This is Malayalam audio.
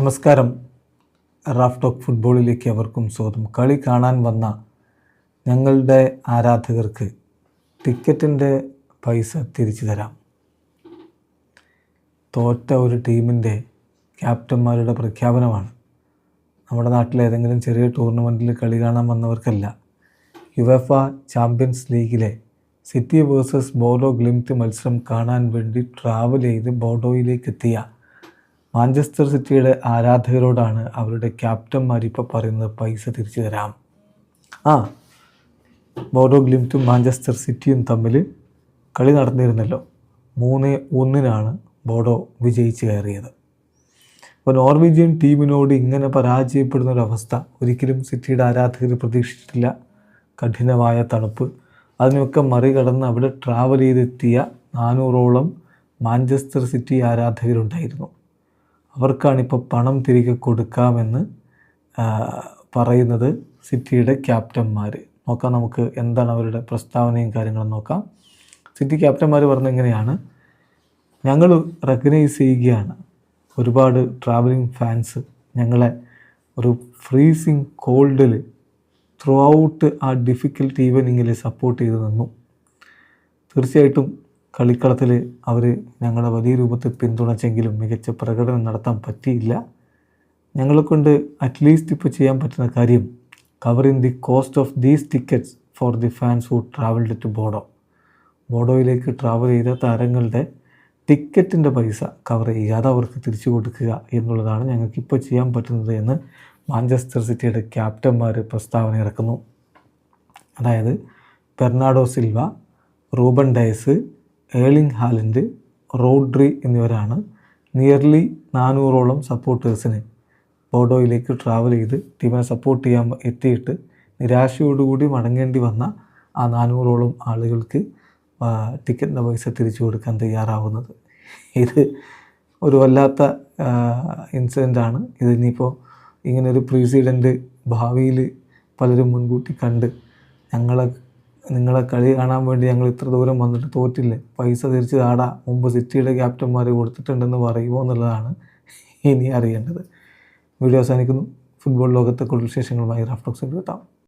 നമസ്കാരം. റാഫ് ടോക്ക് ഫുട്ബോളിലേക്ക് അവർക്കും സ്വാഗതം. കളി കാണാൻ വന്ന ഞങ്ങളുടെ ആരാധകർക്ക് ടിക്കറ്റിന്റെ പൈസ തിരിച്ചു തരാം. തോറ്റ ഒരു ടീമിന്റെ ക്യാപ്റ്റന്മാരുടെ പ്രഖ്യാപനമാണ്. നമ്മുടെ നാട്ടിലെ ഏതെങ്കിലും ചെറിയ ടൂർണമെന്റിൽ കളി കാണാൻ വന്നവർക്കല്ല. യുവഫ ചാമ്പ്യൻസ് ലീഗിലെ സിറ്റി വേഴ്സസ് ബോഡോ ഗ്ലിംറ്റ് മത്സരം കാണാൻ വേണ്ടി ട്രാവൽ ചെയ്ത് ബോഡോയിലേക്ക് എത്തിയ മാഞ്ചസ്റ്റർ സിറ്റിയുടെ ആരാധകരോടാണ് അവരുടെ ക്യാപ്റ്റന്മാർ ഇപ്പോൾ പറയുന്നത് പൈസ തിരിച്ചു തരാം. ആ ബോഡോ ഗ്ലിംറ്റും മാഞ്ചസ്റ്റർ സിറ്റിയും തമ്മിൽ കളി നടന്നിരുന്നല്ലോ. മൂന്ന് ഒന്നിനാണ് ബോഡോ വിജയിച്ച് കയറിയത്. അപ്പോൾ നോർവീജിയൻ ടീമിനോട് ഇങ്ങനെ പരാജയപ്പെടുന്ന ഒരവസ്ഥ ഒരിക്കലും സിറ്റിയുടെ ആരാധകർ പ്രതീക്ഷിച്ചിട്ടില്ല. കഠിനമായ തണുപ്പ്. അതിനൊക്കെ മറികടന്ന് അവിടെ ട്രാവൽ ചെയ്തെത്തിയ നാനൂറോളം മാഞ്ചസ്റ്റർ സിറ്റി ആരാധകരുണ്ടായിരുന്നു. അവർക്കാണിപ്പോൾ പണം തിരികെ കൊടുക്കാമെന്ന് പറയുന്നത് സിറ്റിയുടെ ക്യാപ്റ്റന്മാർ നോക്കാം നമുക്ക് എന്താണ് അവരുടെ പ്രസ്താവനയും കാര്യങ്ങളും നോക്കാം. സിറ്റി ക്യാപ്റ്റന്മാർ പറഞ്ഞ എങ്ങനെയാണ് ഞങ്ങൾ റെക്കഗ്നൈസ് ചെയ്യുകയാണ്. ഒരുപാട് ട്രാവലിംഗ് ഫാൻസ് ഞങ്ങളെ ഒരു ഫ്രീസിങ് കോൾഡിൽ ത്രൂ ഔട്ട് ആ ഡിഫിക്കൽട്ട് ഈവനിങ്ങിൽ സപ്പോർട്ട് ചെയ്ത് നിന്നു. തീർച്ചയായിട്ടും കളിക്കളത്തിൽ അവർ ഞങ്ങളെ വലിയ രൂപത്തിൽ പിന്തുണച്ചെങ്കിലും മികച്ച പ്രകടനം നടത്താൻ പറ്റിയില്ല. ഞങ്ങളെക്കൊണ്ട് അറ്റ്ലീസ്റ്റ് ഇപ്പോൾ ചെയ്യാൻ പറ്റുന്ന കാര്യം covering the cost of these tickets for the fans who travelled to Bodo ബോഡോയിലേക്ക് travel ചെയ്ത താരങ്ങളുടെ ടിക്കറ്റിന്റെ പൈസ കവർ ചെയ്യാതെ അവർക്ക് തിരിച്ചു കൊടുക്കുക എന്നുള്ളതാണ് ഞങ്ങൾക്ക് ഇപ്പോൾ ചെയ്യാൻ പറ്റുന്നത് എന്ന് മാഞ്ചസ്റ്റർ സിറ്റിയുടെ ക്യാപ്റ്റന്മാർ പ്രസ്താവന ഇറക്കുന്നു. അതായത് Bernardo Silva Ruben Dias Erling Haaland Rodri എന്നിവരാണ് നിയർലി നാനൂറോളം സപ്പോർട്ടേഴ്സിനെ ബോഡോയിലേക്ക് ട്രാവൽ ചെയ്ത് ടീമിനെ സപ്പോർട്ട് ചെയ്യാൻ എത്തിയിട്ട് നിരാശയോടുകൂടി മടങ്ങേണ്ടി വന്ന ആ നാനൂറോളം ആളുകൾക്ക് ടിക്കറ്റിന്റെ പൈസ തിരിച്ചു കൊടുക്കാൻ തയ്യാറാവുന്നത്. ഇത് ഒരു വല്ലാത്ത ഇൻസിഡന്റാണ് ഇതിനിപ്പോൾ ഇങ്ങനൊരു പ്രീസിഡന്റ് ഭാവിയിൽ പലരും മുൻകൂട്ടി കണ്ട് ഞങ്ങളെ നിങ്ങളെ കളി കാണാൻ വേണ്ടി ഞങ്ങൾ ഇത്ര ദൂരം വന്നിട്ട് തോറ്റില്ലേ? പൈസ തിരിച്ച് താടാ മുമ്പ് സിറ്റിയുടെ ക്യാപ്റ്റന്മാർ കൊടുത്തിട്ടുണ്ടെന്ന് പറയുമോ എന്നുള്ളതാണ് ഇനി അറിയേണ്ടത്. വീഡിയോ അവസാനിക്കുന്നു. ഫുട്ബോൾ ലോകത്തെ കൂടുതൽ വിശേഷങ്ങളുമായി റാഫ്റ്റോക്സിൽ എത്താം.